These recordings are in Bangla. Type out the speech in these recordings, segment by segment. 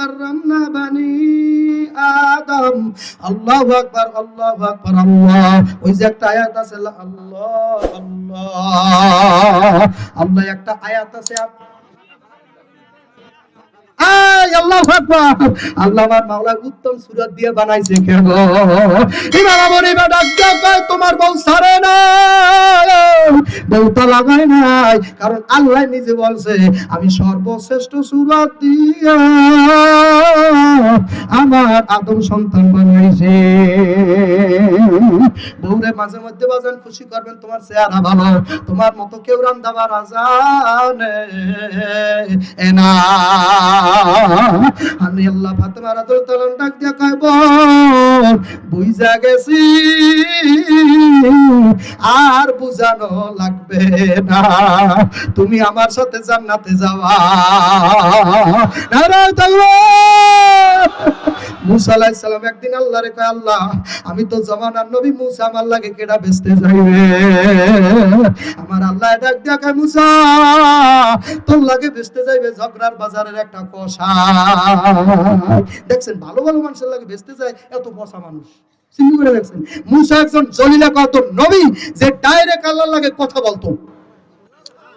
কাররামনা বানি আদম। আল্লাহু আকবার আল্লাহু আকবার, আল্লাহ। ওই যে একটা আয়াত আছে আল্লাহ আল্লাহ। আল্লাহ, একটা আয়াত আছে সুরত দিয়ে বানাইছে তোমার বউ না নাই, কারণ আল্লাহ নিজে বলছে, আমি সর্বশ্রেষ্ঠ সুরত দিয়া আমার আদম সন্তান বানাইছে বউরে মাঝে মধ্যে বাজান খুশি করবেন, তোমার চেহারা ভালো, তোমার মতো কেউ রান্দাবার আজানে এনা আমি আল্লাহ তাআলা ডাক দিয়া বুইজা গেছি, আর বুঝানো লাগবে না। তুমি আমার সাথে জান্নাতে যাওয়া। নারায় আল্লাহ আল্লাহ বাজারের একটা কষা। দেখছেন, ভালো ভালো মানুষের লাগে বেচতে যায় এত কষা মানুষ। চিন্তা করে দেখছেন, মুসা একজন জলিলা কত নবী, যে ডাইরেক্ট আল্লাহর লাগে কথা বলতো।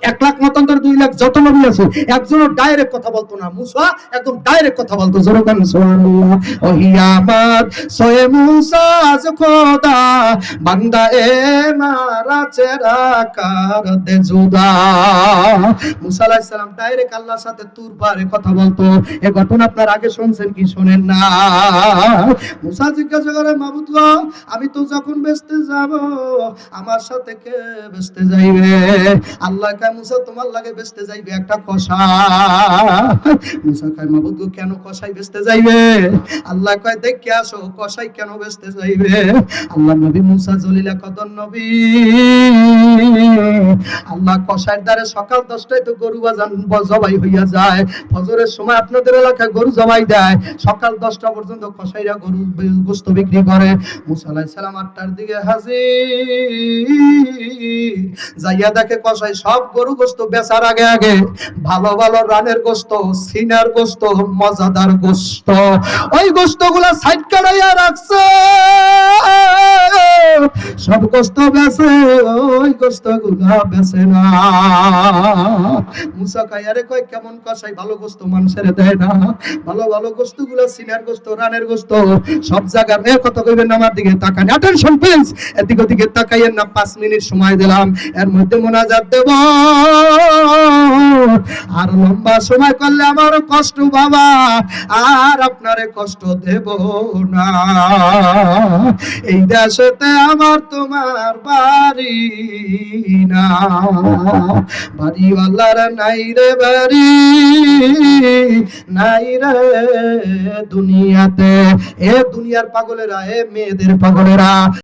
এক লাখ মতান্তর, দুই লাখ যত নবী আছে একজনও ডাইরেক্ট কথা বলতো না। মুসা একদম ডাইরেক্ট কথা বলতো। জোরকান সয়ে মুসা আজ খোদা, বান্দা এ মারা চেরা কার দে জুদা। মুসা আলাইহিস সালাম ডাইরেক্ট আল্লাহর সাথে তুর পারে কথা বলতো। এ ঘটনা আপনার আগে শুনছেন কি শুনেন না? মুসা জিজ্ঞাসা করে, মাবুদ আমি তো যখন বেচতে যাব, আমার সাথে কে বেচতে যাইবে? আল্লাহ মুসা তোমার লাগে যাইবে একটা কষা মুসা মাবুদ কেন কষাই যাইবে? আল্লাহ কয়, দেখে আসো কষাই কেন যাইবে? আল্লাহ নবী মুসা জলিলা কদর নবী। আল্লাহ কষাইয়ের দ্বারে সকাল দশটায় তো গরু বাজান জবাই হইয়া যায়। ফজরের সময় আপনাদের এলাকায় গরু জবাই দেয়। সকাল দশটা পর্যন্ত কষাইরা গরু গোস্ত বিক্রি করে। মুসা আটটার দিকে হাজির। যাইয়া দেখে কষাই সব গরু গোস্ত বেচার আগে আগে, ভালো ভালো রানের গোস্ত, সিনার গোস্ত, মজাদার গোস্ত। ওই গোস্তগুলা সাইড কাটাইয়া রাখছে। সব গোস্ত বেছে ওই গোস্তগুলা বেছে না। মুসা কায়ারে কয়, কেমন কষাই ভালো গোস্ত মানুষের দেয় না। ভালো ভালো গোস্তগুলা সিনার গোস্ত, রানের গোস্ত, সব জায়গার এ কত কইবেন আমার দিকে তাকান। অ্যাটেনশন প্লিজ এদিক ওদিকে তাকাইয়েন না, পাঁচ মিনিট সময় দিলাম। এর মধ্যে মোনাজাত দেব। আর লম্বা সময় করলে আমারও কষ্ট বাবা, আর আপনারে কষ্ট দেব না। এই দেশেতে আমার তোমার বাড়ি না। বাড়িওয়ালার নাই রে বাড়ি, নাই রে দুনিয়াতে। এ দুনিয়ার পাগলেরা, এ মেয়েদের পাগলেরা।